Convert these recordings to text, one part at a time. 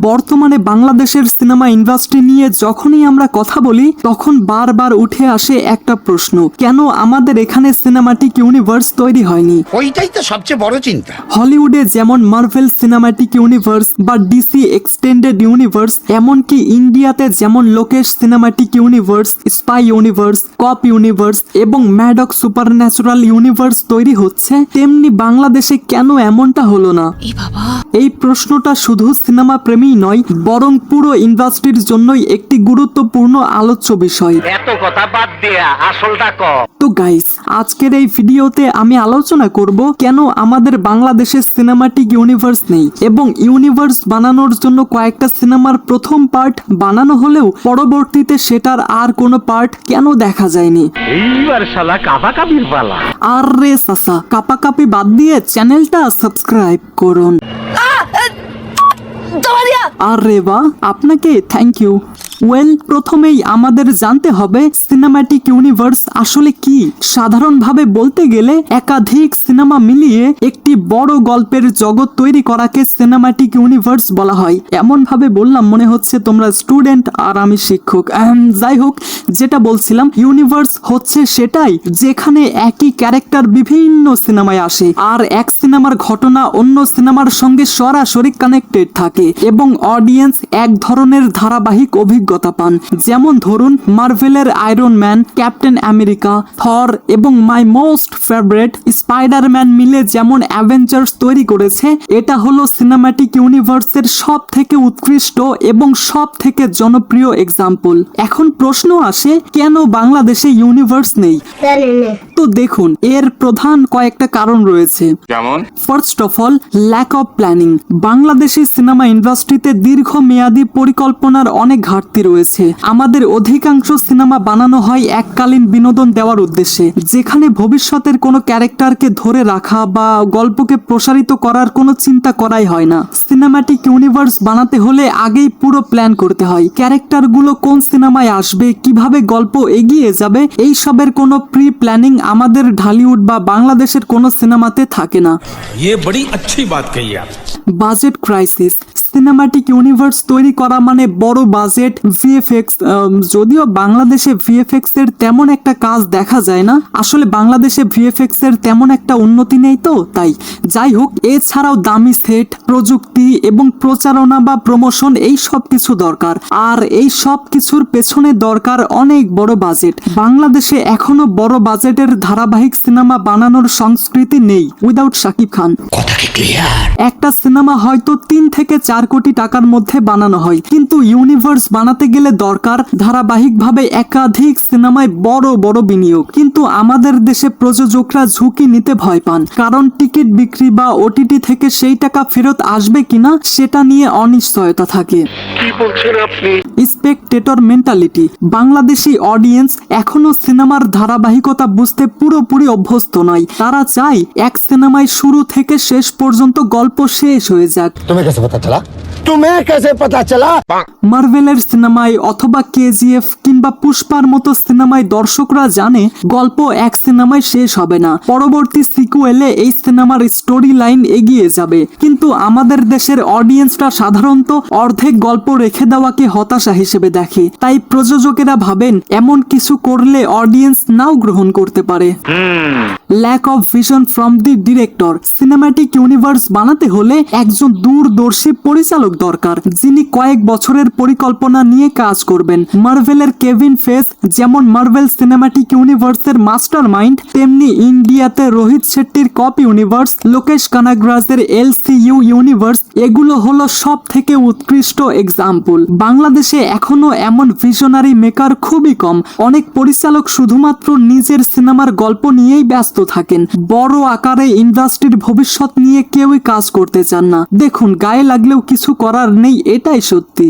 বর্তমানে বাংলাদেশের cinema industry নিয়ে যখনই আমরা কথা বলি তখন বারবার উঠে আসে একটা প্রশ্ন কেন আমাদের এখানে সিনেমাটিক ইউনিভার্স তৈরি হয়নি? ওইটাই তো সবচেয়ে বড় চিন্তা। হলিউডে যেমন মার্ভেল সিনেমাটিক ইউনিভার্স বা ডিসি এক্সটেন্ডেড ইউনিভার্স এমনকি ইন্ডিয়াতে যেমন Lokesh cinematic universe spy universe cop universe এবং ম্যাডক সুপার ন্যাচারাল ইউনিভার্স তৈরি হচ্ছে তেমনি বাংলাদেশে কেন এমনটা হলো না? এই প্রশ্নটা শুধু সিনেমা প্রেমী নয় বরং পুরো ইন্ডাস্ট্রির জন্যই একটি গুরুত্বপূর্ণ আলোচ্য বিষয়। এত কথা বাদ দিয়া আসলটা ক। তো গাইস আজকের এই ভিডিওতে আমি আলোচনা করব কেন আমাদের বাংলাদেশে সিনেমাটিক ইউনিভার্স নেই এবং ইউনিভার্স বানানোর জন্য কয়েকটা সিনেমার প্রথম পার্ট বানানো হলেও পরবর্তীতে সেটার আর কোনো পার্ট কেন দেখা যায়নি। এইবার শালা কাবা কাবির পালা। আর রে সাসা কাপাকাপি বাদ দিয়ে চ্যানেলটা সাবস্ক্রাইব করুন। আরে বা আপনাকে থ্যাংক ইউ ওয়েল প্রথমেই আমাদের জানতে হবে সিনেমাটিক ইউনিভার্স আসলে কি? সাধারণভাবে বলতে গেলে একাধিক সিনেমা মিলিয়ে একটি বড় গল্পের জগৎ তৈরি করাকে সিনেমাটিক ইউনিভার্স বলা হয়। এমন ভাবে বললাম মনে হচ্ছে তোমরা স্টুডেন্ট আর আমি শিক্ষক। যাই হোক, যেটা বলছিলাম ইউনিভার্স হচ্ছে সেটাই যেখানে একই ক্যারেক্টার বিভিন্ন সিনেমায় আসে আর এক সিনেমার ঘটনা অন্য সিনেমার সঙ্গে সরাসরি কানেক্টেড থাকে এবং অডিয়েন্স এক ধরনের ধারাবাহিক অভিজ্ঞতা পান। যেমন ধরুন মার্ভেলের iron man captain America Thor এবং মাই মোস্ট ফেভারেট স্পাইডারম্যান মিলে যেমন অ্যাভেঞ্জার্স তৈরি করেছে এটা হলো সিনেমাটিক ইউনিভার্সের সব থেকে উৎকৃষ্ট এবং সব থেকে জনপ্রিয় এক্সাম্পল এখন প্রশ্ন আসে কেন বাংলাদেশে ইউনিভার্স নেই? তো দেখুন এর প্রধান কয়েকটা কারণ রয়েছে। যেমন? First of all lack of planning Bangladeshi cinema ইন্ডাস্ট্রিতে দীর্ঘমেয়াদী পরিকল্পনার অনেক ঘাটতি রীতি রয়েছে। আমাদের অধিকাংশ সিনেমা বানানো হয় এককালীন বিনোদন দেওয়ার উদ্দেশ্যে যেখানে ভবিষ্যতের কোনো ক্যারেক্টারকে ধরে রাখা বা গল্পকে প্রসারিত করার কোনো চিন্তা করাই হয় না। সিনেমাটিক ইউনিভার্স বানাতে হলে আগেই পুরো প্ল্যান করতে হয় ক্যারেক্টারগুলো কোন সিনেমায় আসবে কীভাবে গল্প এগিয়ে যাবে এই সবের কোনো প্রি প্ল্যানিং আমাদের ঢালিউড বা বাংলাদেশের কোনো সিনেমাতে থাকে না। বাজেট ক্রাইসিস সিনেমাটিক ইউনিভার্স তৈরি করা মানে বড় বাজেট ভিএফএক্স যদিও বাংলাদেশে ভিএফএক্স এর তেমন একটা কাজ দেখা যায় না। আসলে বাংলাদেশে ভিএফএক্স এর তেমন একটা উন্নতি নেই তো তাই। যাই হোক এছাড়াও দামি সেট প্রযুক্তি এবং প্রচারণা বা প্রমোশন এই সব কিছু দরকার। আর এই সব কিছুর পেছনে দরকার অনেক বড় বাজেট। বাংলাদেশে এখনও বড় বাজেটের ধারাবাহিক সিনেমা বানানোর সংস্কৃতি নেই উইদাউট শাকিব খান। একটা সিনেমা হয়তো তিন থেকে চার চার কোটি টাকার মধ্যে বানানো হয়। কিন্তু ইউনিভার্স বানাতে গেলে দরকার ধারাবাহিকভাবে একাধিক সিনেমায় বড় বড় বিনিয়োগ। কিন্তু আমাদের দেশে প্রযোজকরা ঝুঁকি নিতে ভয় পান। কারণ টিকিট বিক্রি বা ওটিটি থেকে সেই টাকা ফেরত আসবে কিনা সেটা নিয়ে অনিশ্চয়তা থাকে। স্পেকটেটর মেন্টালিটি বাংলাদেশি অডিয়েন্স এখনও সিনেমার ধারাবাহিকতা বুঝতে পুরোপুরি অভ্যস্ত নয়। তারা চায় এক সিনেমায় শুরু থেকে শেষ পর্যন্ত গল্প শেষ হয়ে যাক। তুমি কাছে কথা চলা। তুমি কাছে পাতা চলা মার্ভেলের সিনেমায় অথবা কেজিএফ কিংবা পুষ্পার মতো সিনেমায় দর্শকরা জানে গল্প এক সিনেমায় শেষ হবে না। পরবর্তী সিকুয়েলে এই সিনেমার স্টোরি লাইন এগিয়ে যাবে। কিন্তু আমাদের দেশের অডিয়েন্সরা সাধারণত অর্ধেক গল্প রেখে দেওয়াকে হতাশা হিসেবে দেখে। তাই প্রযোজকেরা ভাবেন, এমন কিছু করলে অডিয়েন্স নাও গ্রহণ করতে পারে। Lack of vision from the director cinematic universe বানাতে হলে একজন দূরদর্শী পরিচালক দরকার, যিনি কয়েক বছরের পরিকল্পনা নিয়ে কাজ করবেন। মার্ভেলের কেভিন ফেস, যেমন মার্ভেল সিনেমাটিক ইউনিভার্সের মাস্টার মাইন্ড তেমনি ইন্ডিয়াতে রোহিত শেট্টির কপ ইউনিভার্স, লোকেশ কানাগ্রাজের এলসিইউ ইউনিভার্স, এগুলো হলো সব থেকে উৎকৃষ্ট এক্সাম্পল বাংলাদেশে এখনও এমন ভিশনারি মেকার খুবই কম। অনেক পরিচালক শুধুমাত্র নিজের সিনেমার গল্প নিয়েই ব্যস্ত থাকেন। বড় আকারে ইন্ডাস্ট্রির ভবিষ্যৎ নিয়ে কেউই কাজ করতে চান না। দেখুন, গায়ে লাগলেও কিছু করার নেই এটাই সত্যি।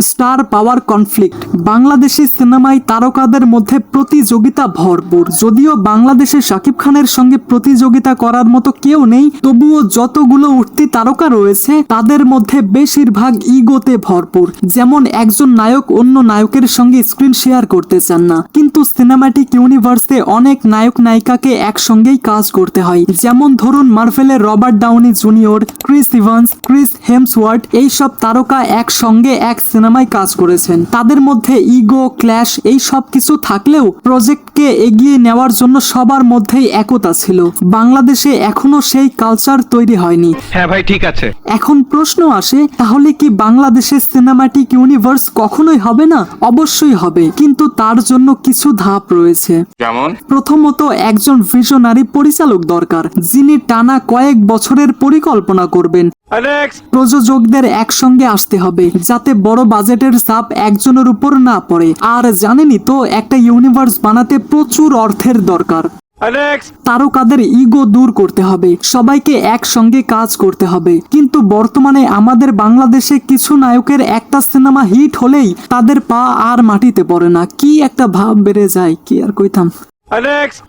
স্টার পাওয়ার কনফ্লিক্ট। বাংলাদেশি সিনেমায় তারকাদের মধ্যে প্রতিযোগিতা ভরপুর। যদিও বাংলাদেশে শাকিব খানের সঙ্গে প্রতিযোগিতা করার মতো কেউ নেই, তবুও যতগুলো উঠতি তারকা রয়েছে, তাদের মধ্যে বেশিরভাগ ইগোতে ভরপুর। যেমন একজন নায়ক অন্য নায়কের সঙ্গে স্ক্রিন শেয়ার করতে চান না। কিন্তু সিনেমাটিক ইউনিভার্সে অনেক নায়ক নায়িকাকে একসঙ্গেই কাজ করতে হয়। যেমন ধরুন মার্ভেলের Robert Downey junior, Chris Evans, Chris Hemsworth এইসব তারকা একসঙ্গে এক সিনেমায় কাজ করেছেন। তাদের মধ্যে ইগো ক্ল্যাশ এই সব কিছু থাকলেও প্রজেক্টকে এগিয়ে নেওয়ার জন্য সবার মধ্যেই একতা ছিল। বাংলাদেশে এখনও সেই কালচার তৈরি হয়নি। হ্যাঁ ভাই ঠিক আছে। এখন প্রশ্ন আসে তাহলে কি বাংলাদেশের সিনেমাটিক ইউনিভার্স কখনোই হবে না? অবশ্যই হবে কিন্তু তার জন্য কিছু ধাপ রয়েছে। যেমন? প্রথমত একজন ভিশনারি পরিচালক দরকার যিনি টানা কয়েক বছরের পরিকল্পনা করবেন। প্রযোজকদের একসঙ্গে আসতে হবে যাতে বড় বাজেটের চাপ একজনের উপর না পড়ে। আর জানেনই তো একটা ইউনিভার্স বানাতে প্রচুর অর্থের দরকার। তারকাদের ইগো দূর করতে হবে সবাইকে একসঙ্গে কাজ করতে হবে। কিন্তু বর্তমানে আমাদের বাংলাদেশে কিছু নায়কের একটা সিনেমা হিট হলেই তাদের পা আর মাটিতে পড়ে না। কি একটা ভাব বেড়ে যায় কি আর কইতাম।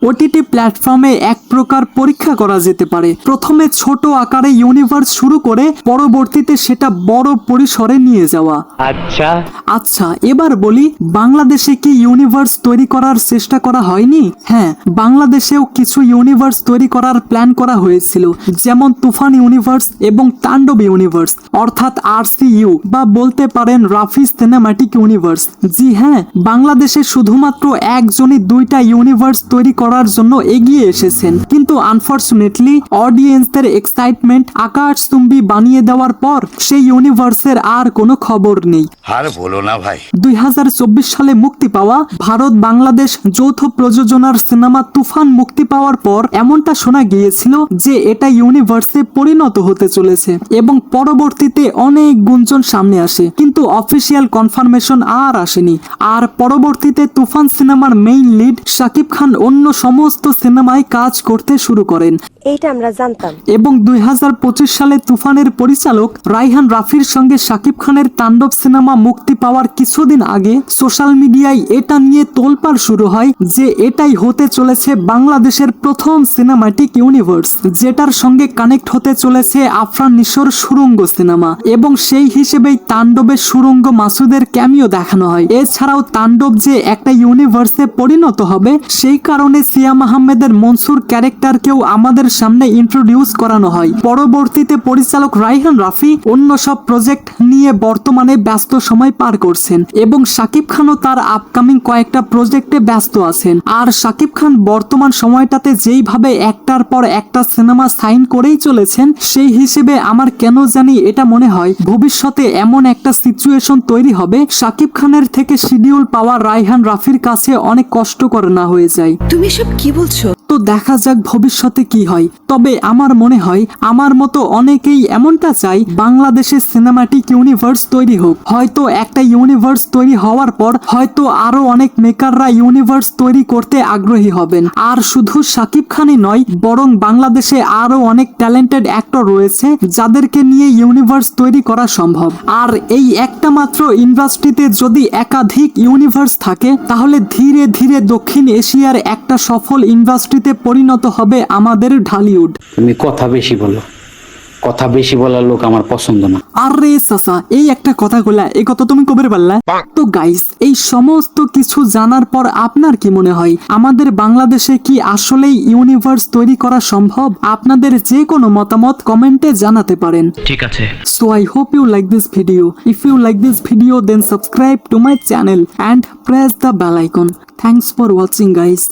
ওটিটি প্ল্যাটফর্মে এক প্রকার পরীক্ষা করা যেতে পারে। প্রথমে ছোট আকারে ইউনিভার্স শুরু করে পরবর্তীতে সেটা বড় পরিসরে নিয়ে যাওয়া। আচ্ছা। আচ্ছা এবার বলি বাংলাদেশে কি ইউনিভার্স তৈরি করার চেষ্টা করা হয়নি? হ্যাঁ বাংলাদেশেও কিছু ইউনিভার্স তৈরি করার প্ল্যান করা হয়েছিল যেমন তুফান ইউনিভার্স এবং তাণ্ডব ইউনিভার্স অর্থাৎ আরসিইউ বা বলতে পারেন রাফি সিনেমাটিক ইউনিভার্স। জি হ্যাঁ বাংলাদেশে শুধুমাত্র একজনই দুইটা ইউনিভার্স তৈরি করার জন্য এগিয়ে এসেছেন। আনফর্চুনেটলি অডিয়েন্সদের এক্সাইটমেন্ট আকাশচুম্বী বানিয়ে দেওয়ার পর সেই ইউনিভার্সের আর কোনো খবর নেই। আর বলো না ভাই। দুই সালে মুক্তি পাওয়া ভারত বাংলাদেশ যৌথ প্রযোজনার সিনেমা তুফান মুক্তি পাওয়ার পর এমনটা শোনা গিয়েছিল যে এটা ইউনিভার্সে পরিণত হতে চলেছে এবং পরবর্তীতে অনেক গুঞ্জন সামনে আসে। কিন্তু অফিসিয়াল কনফার্মেশন আর আসেনি। আর পরবর্তীতে তুফান সিনেমার মেইন লিড শাকিব খান অন্য সমস্ত সিনেমায় কাজ করতে শুরু করেন। এইটা আমরা জানতাম। এবং দুই হাজার পঁচিশ সালে তুফানের পরিচালক রাইহান রাফির সঙ্গে শাকিব খানের তাণ্ডব সিনেমা মুক্তি পাওয়ার কিছুদিন আগে সোশ্যাল মিডিয়ায় এটা নিয়ে তোলপাড় শুরু হয় যে এটাই হতে চলেছে বাংলাদেশের প্রথম সিনেমাটিক ইউনিভার্স যেটার সঙ্গে কানেক্ট হতে চলেছে আফরান নিশোর সুরঙ্গ সিনেমা। এবং সেই হিসেবেই তাণ্ডবের সুরঙ্গ মাসুদের ক্যামিও দেখানো হয়। এছাড়াও তাণ্ডব যে একটা ইউনিভার্সে পরিণত হবে সেই কারণে সিয়াম আহমেদের মনসুর ক্যারেক্টারকেও আমাদের সামনে ইন্ট্রোডিউস করানো হয়। পরবর্তীতে পরিচালক রাইহান রাফি অন্য সব প্রজেক্ট নিয়ে বর্তমানে ব্যস্ত সময় পার করছেন এবং শাকিব খানও তার আপকামিং কয়েকটা প্রজেক্টে ব্যস্ত আছেন। আর শাকিব খান বর্তমান সময়টাতে যেইভাবে একটার পর একটা সিনেমা সাইন করেই চলেছেন, সেই হিসেবে আমার কেন জানি এটা মনে হয়, ভবিষ্যতে এমন একটা সিচুয়েশন তৈরি হবে, শাকিব খানের থেকে শিডিউল পাওয়া রাইহান রাফির কাছে অনেক কষ্টকর না হয়ে যায়। তুমি সব কি বলছো? তো দেখা যাক ভবিষ্যতে কি হয়। তবে আমার মনে হয়, আমার মতো অনেকেই এমনটা চাই বাংলাদেশের সিনেমাটিক ইউনিভার্স তৈরি হোক। হয়তো একটা ইউনিভার্স তৈরি হওয়ার পর, হয়তো আরও অনেক মেকাররা ইউনিভার্স তৈরি করতে আগ্রহী হবেন। আর শুধু শাকিব খানই নয়, বরং বাংলাদেশে আরও অনেক ট্যালেন্টেড অ্যাক্টর রয়েছে, যাদেরকে নিয়ে ইউনিভার্স তৈরি করা সম্ভব। আর এই একটা মাত্র ইন্ডাস্ট্রিতে যদি একাধিক ইউনিভার্স থাকে, তাহলে ধীরে ধীরে দক্ষিণ এশিয়ার একটা সফল ইন্ডাস্ট্রিতে পরিণত হবে আমাদের ঢালিউড। তুমি কথা বেশি বলো। কথা বেশি বলার লোক আমার পছন্দ না। আরে সাসা এই একটা কথা কইলা এই কথা তুমি কবে পারলা? তো গাইস এই সমস্ত কিছু জানার পর আপনার কি মনে হয়? আমাদের বাংলাদেশে কি আসলেই ইউনিভার্স তৈরি করা সম্ভব? আপনাদের যে কোনো মতামত কমেন্টে জানাতে পারেন। ঠিক আছে। So I hope you like this video if you like this video then subscribe to my channel and press the bell icon. Thanks for watching guys.